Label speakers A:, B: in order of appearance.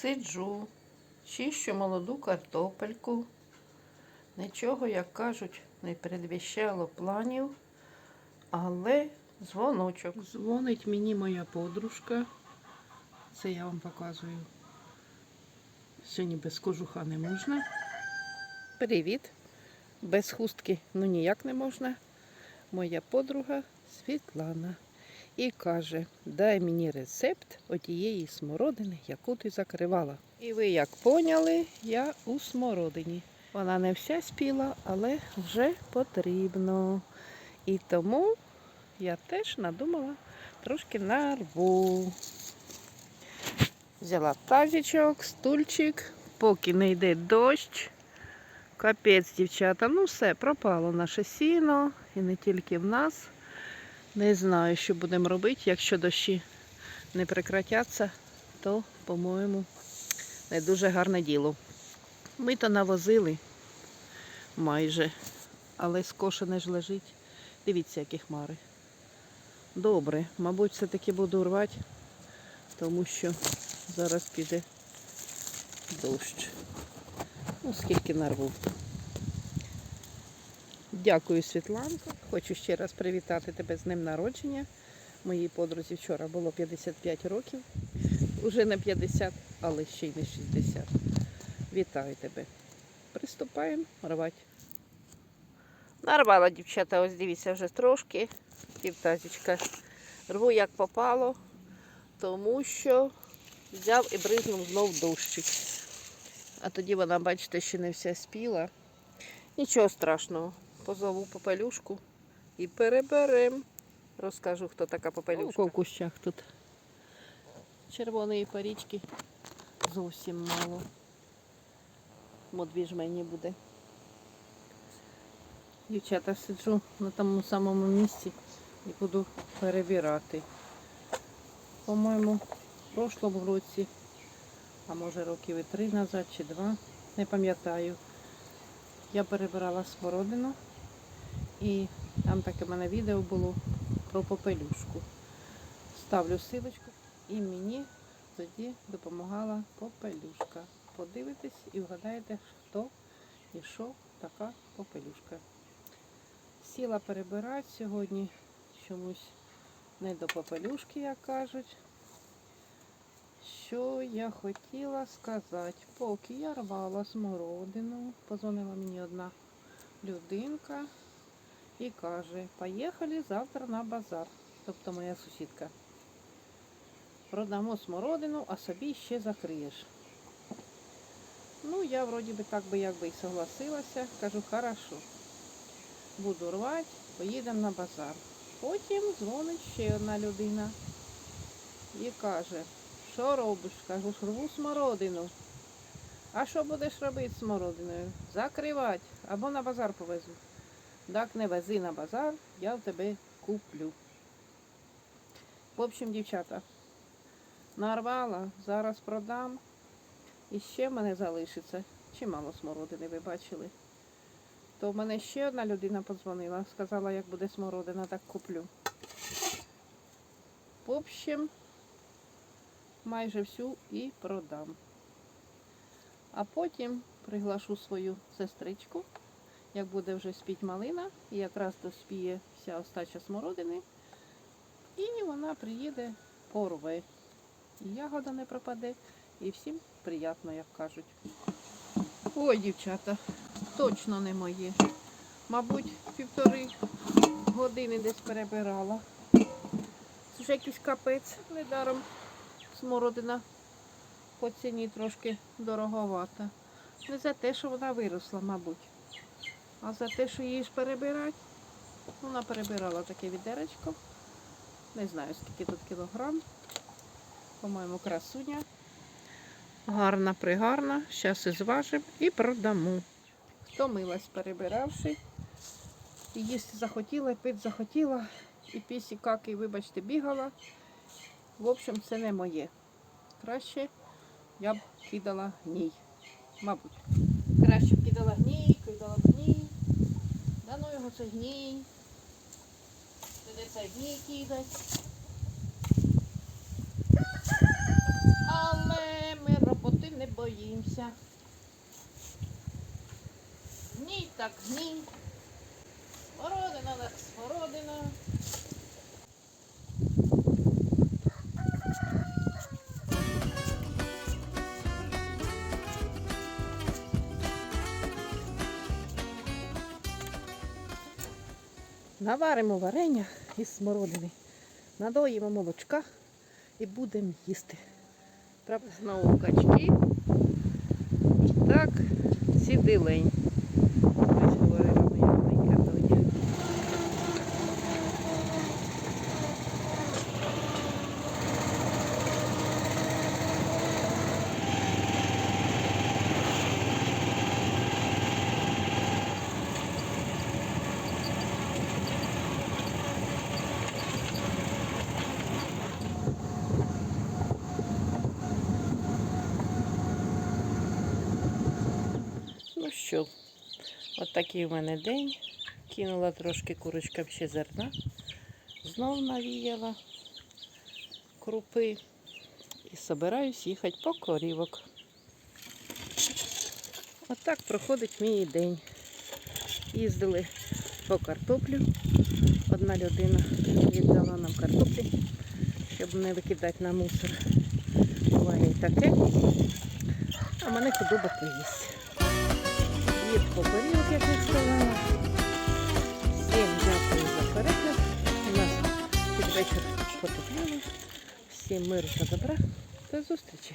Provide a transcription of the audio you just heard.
A: Сиджу, чищу молоду картопельку. Нічого, як кажуть, не передвіщало планів, але дзвоночок. Дзвонить мені моя подружка. Це я вам показую. Сьогодні без кожуха не можна. Привіт. Без хустки ну ніяк не можна. Моя подруга Світлана. І каже, дай мені рецепт отієї смородини, яку ти закривала. І ви як поняли, я у смородині. Вона не вся спіла, але вже потрібно. І тому я теж надумала трошки нарву. Взяла тазічок, стульчик, поки не йде дощ. Капець, дівчата, ну все, пропало наше сіно і не тільки в нас. Не знаю, що будемо робити. Якщо дощі не прекратяться, то, по-моєму, не дуже гарне діло. Ми то навозили майже, але скошене ж лежить. Дивіться, які хмари. Добре, мабуть, все-таки буду рвати, тому що зараз піде дощ. Ну, скільки нарву. Дякую, Світланко. Хочу ще раз привітати тебе з днем народження. Моїй подрузі вчора було 55 років. Уже не 50, але ще й не 60. Вітаю тебе. Приступаємо рвати. Нарвала, дівчата, ось дивіться, вже трошки. Півтазічка. Рву як попало, тому що взяв і бризнув знов дощик. А тоді вона, бачите, ще не вся спіла. Нічого страшного. Позову попелюшку і переберем. Розкажу, хто така попелюшка. У кущах тут червоної парічки зовсім мало. Модві жмені буде. Дівчата, сиджу на тому самому місці і буду перебирати. По-моєму, в прошлому році, а може років і три назад чи два, не пам'ятаю. Я перебирала смородину і там таке в мене відео було про попелюшку. Ставлю силочку і мені тоді допомагала попелюшка. Подивитесь і вгадаєте, хто і що така попелюшка. Сіла перебирати сьогодні чомусь не до попелюшки, як кажуть. Що я хотіла сказати, поки я рвала смородину, позвонила мені одна людинка і каже, поїхали завтра на базар, тобто моя сусідка. Продамо смородину, а собі ще закриєш. Ну, я вроді би так би якби і согласилася, кажу, хорошо, буду рвати, поїдемо на базар. Потім дзвонить ще одна людина і каже, що робиш? Кажу, рву смородину. А що будеш робити з смородиною? Закривати або на базар повезу. Так не вези на базар, я в тебе куплю. В общем, дівчата, нарвала, зараз продам. І ще в мене залишиться. Чимало смородини, ви бачили. То в мене ще одна людина подзвонила, сказала, як буде смородина, так куплю. В общем, майже всю і продам. А потім приглашу свою сестричку, як буде вже спіть малина, і якраз доспіє вся остача смородини. І вона приїде порве. І ягода не пропаде, і всім приємно, як кажуть. Ой, дівчата, точно не моє. Мабуть, півтори години десь перебирала. Це вже якийсь капець, недаром смородина по ціні трошки дороговата. Не за те, що вона виросла, мабуть. А за те, що її ж перебирати. Вона перебирала таке відеречко. Не знаю, скільки тут кілограм. По-моєму, красуня. Гарна, пригарна. Зараз і зважимо і продамо. Втомилась, перебиравши. І їсти захотіла, і пити захотіла. І пісі каки, вибачте, бігала. В общем, це не моє. Краще я б кидала гній. Мабуть. Краще б кидала гній. Да ну його це гній. Туди це гній кидать. Але ми роботи не боїмося. Гній так гній. Смородина, так смородина. Наваримо варення із смородини, надоїмо молочка і будемо їсти. Правда, знову качки. Так, сіди Що, от такий в мене день. Кинула трошки курочкам ще зерна. Знов навіяла крупи. І собираюсь їхати по корівок. От так проходить мій день. Їздили по картоплю. Одна людина віддала нам картоплі, щоб не викидати на мусор. Буває і таке. А мене худоба поїсть. Всім та добра. До зустрічі!